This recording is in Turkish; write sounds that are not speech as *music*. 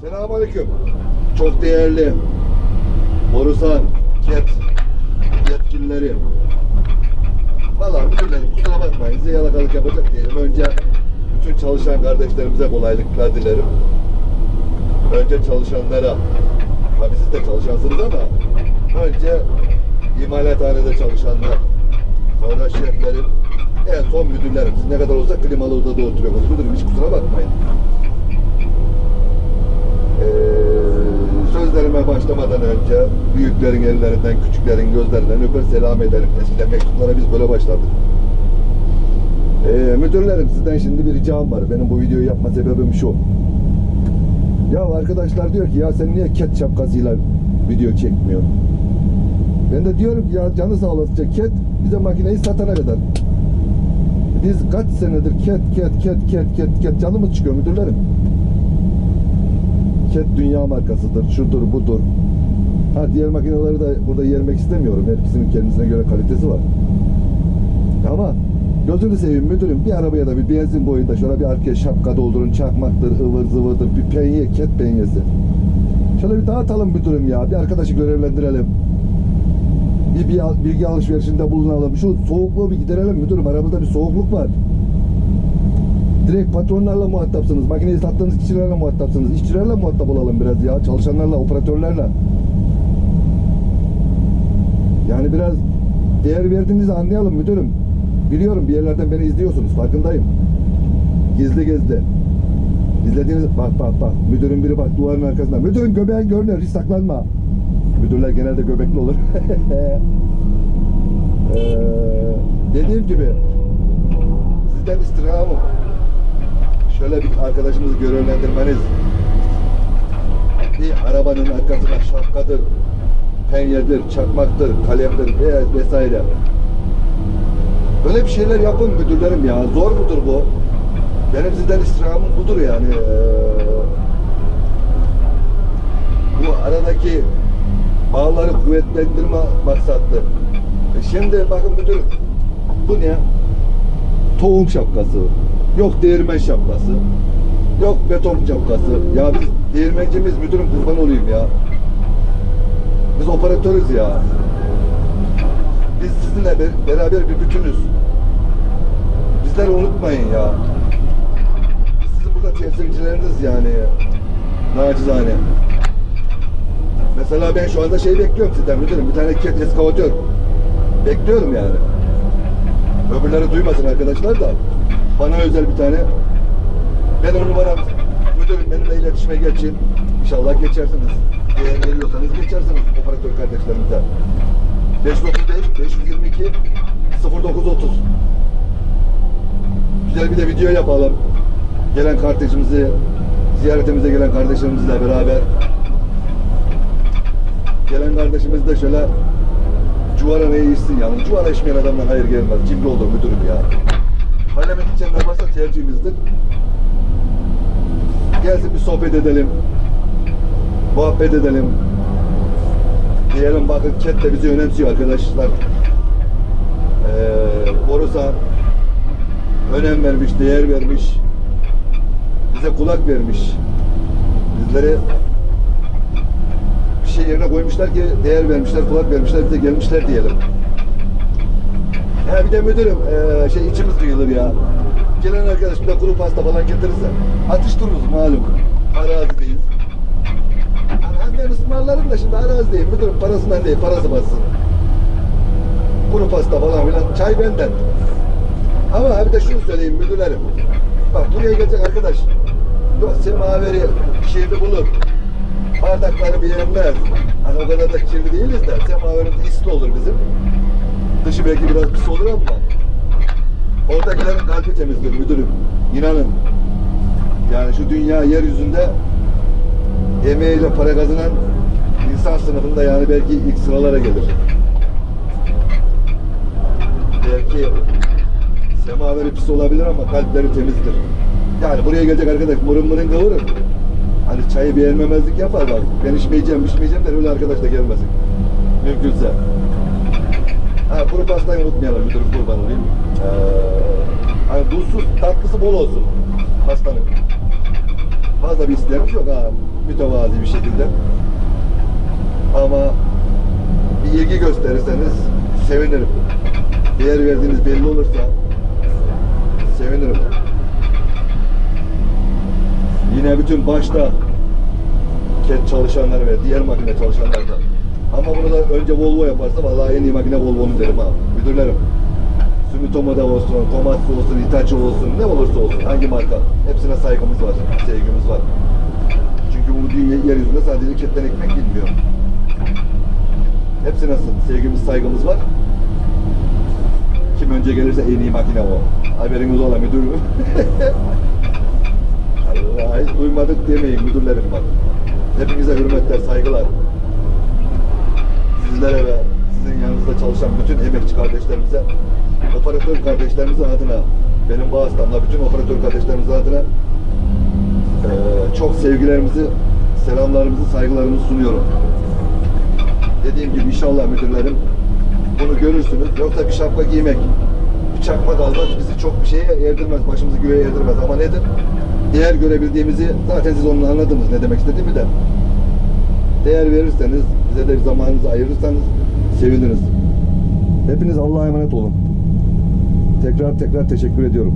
Selamünaleyküm. Çok değerli Borusan, KET yetkilileri. Valla müdürlerim kusura bakmayın size yalakalık yapacak değilim. Önce bütün çalışan kardeşlerimize kolaylıklar dilerim. Önce çalışanlara, tabii siz de çalışansınız ama önce imalathanede çalışanlar, sonra şeflerim, en son müdürlerim. Siz ne kadar olsa klimalı odada oturuyorsunuz. Müdürüm hiç kusura bakmayın. Ee, sözlerime başlamadan önce büyüklerin ellerinden, küçüklerin gözlerinden öper selam ederim. Eskiden mektuplara biz böyle başlardık. Ee, müdürlerim sizden şimdi bir ricam var. Benim bu videoyu yapma sebebim şu. Ya arkadaşlar diyor ki ya sen niye ket şapkasıyla video çekmiyorsun? Ben de diyorum ki ya canı sağ olasıca ket bize makineyi satana kadar. Biz kaç senedir ket ket ket ket ket ket canımız çıkıyor müdürlerim. Ket dünya markasıdır, şudur budur. Ha diğer makineleri de burada yermek istemiyorum. Hepsinin kendisine göre kalitesi var. Ama gözünü seveyim müdürüm bir arabaya da bir benzin boyunda şöyle bir arkaya şapka doldurun, çakmaktır, ıvır zıvırdır, bir penye, ket penyesi. Şöyle bir dağıtalım müdürüm ya, bir arkadaşı görevlendirelim. Bir, bir bilgi alışverişinde bulunalım. Şu soğukluğu bir giderelim müdürüm. Aramızda bir soğukluk var. Direkt patronlarla muhatapsınız. Makineyi sattığınız kişilerle muhatapsınız. İşçilerle muhatap olalım biraz ya. Çalışanlarla, operatörlerle. Yani biraz değer verdiğinizi anlayalım müdürüm. Biliyorum bir yerlerden beni izliyorsunuz. Farkındayım. Gizli gizli. İzlediğiniz bak bak bak müdürün biri bak duvarın arkasında. Müdürün göbeğin görünüyor hiç saklanma. Müdürler genelde göbekli olur. *laughs* Ee, dediğim gibi sizden istirhamım şöyle bir arkadaşımızı görevlendirmeniz bir arabanın arkasına şapkadır, penyedir, çakmaktır, kalemdir ve- vesaire. Böyle bir şeyler yapın müdürlerim ya. Zor mudur bu? Benim sizden istirhamım budur yani. Bu aradaki bağları kuvvetlendirme maksatlı. E şimdi bakın müdürüm, bu ne? Tohum şapkası, yok değirmen şapkası, yok beton şapkası. Ya biz değirmencimiz müdürüm kurban olayım ya. Biz operatörüz ya. Biz sizinle be- beraber bir bütünüz. Bizleri unutmayın ya. Biz sizin burada temsilcileriniz yani. Nacizane. Mesela ben şu anda şey bekliyorum sizden müdürüm. Bir tane ket eskavatör. Bekliyorum yani. Öbürleri duymasın arkadaşlar da. Bana özel bir tane. Benim numaram müdürüm benimle iletişime geçin. İnşallah geçersiniz. Eğer veriyorsanız geçersiniz operatör kardeşlerimize. 535 522 0930 Güzel bir de video yapalım. Gelen kardeşimizi, ziyaretimize gelen kardeşlerimizle beraber gelen kardeşimiz de şöyle cuvara ne içsin yani. Cuvara içmeyen adamdan hayır gelmez. Cimri olur müdürüm ya. Parlament içenler varsa tercihimizdir. Gelsin bir sohbet edelim. Muhabbet edelim. Diyelim bakın Ket de bizi önemsiyor arkadaşlar. Ee, Borusan önem vermiş, değer vermiş. Bize kulak vermiş. Bizleri bir şey yerine koymuşlar ki değer vermişler, kulak vermişler, bize gelmişler diyelim. Ya bir de müdürüm eee, şey içimiz duyulur ya. Gelen arkadaş bir de kuru pasta falan getirirse atıştırırız malum. Arazideyiz. Hem ben ısmarlarım da şimdi arazideyim müdürüm parasından değil parası bassın. Kuru pasta falan filan çay benden. Ama bir de şunu söyleyeyim müdürlerim. Bak buraya gelecek arkadaş. Yok semaveri kirli bulur. Bardakları beğenmez. Hani o kadar da kirli değiliz de semaverimiz isli olur bizim. Dışı belki biraz pis olur ama oradakilerin kalbi temizdir müdürüm. İnanın. Yani şu dünya yeryüzünde emeğiyle para kazanan insan sınıfında yani belki ilk sıralara gelir. Belki semaveri pis olabilir ama kalpleri temizdir. Yani buraya gelecek arkadaş mırın mırın kavurur. Hani çayı beğenmemezlik yapar bak. Ben içmeyeceğim, içmeyeceğim de öyle arkadaş da gelmesin. Mümkünse. Kuru pastayı unutmayalım müdürüm kurban olayım. Ee, hani tuzsuz, tatlısı bol olsun pastanın. Fazla bir isteğimiz yok ha. Mütevazi bir şekilde. Ama bir ilgi gösterirseniz sevinirim. Değer verdiğiniz belli olursa sevinirim. Yine bütün başta ket çalışanlar ve diğer makine çalışanlar da. Ama bunu da önce Volvo yaparsa vallahi en iyi makine Volvo'nun derim ha. Müdürlerim. Sumitomo'da olsun, Komatsu olsun, Hitachi olsun, ne olursa olsun, hangi marka. Hepsine saygımız var, sevgimiz var. Çünkü bu dünya yeryüzünde sadece ketten ekmek gitmiyor. Hepsine sevgimiz, saygımız var. Kim önce gelirse en iyi makine o. Haberiniz ola müdürüm. *laughs* Hiç duymadık demeyin müdürlerim bak. Hepinize hürmetler, saygılar. Sizlere ve sizin yanınızda çalışan bütün emekçi kardeşlerimize, operatör kardeşlerimizin adına, benim vasıtamla bütün operatör kardeşlerimizin adına eee, çok sevgilerimizi, selamlarımızı, saygılarımızı sunuyorum. Dediğim gibi inşallah müdürlerim bunu görürsünüz. Yoksa bir şapka giymek, bir çakma almak bizi çok bir şeye erdirmez, başımızı göğe erdirmez. Ama nedir? Değer görebildiğimizi zaten siz onu anladınız ne demek istediğimi de. Değer verirseniz, bize de zamanınızı ayırırsanız seviniriz. Hepiniz Allah'a emanet olun. Tekrar tekrar teşekkür ediyorum.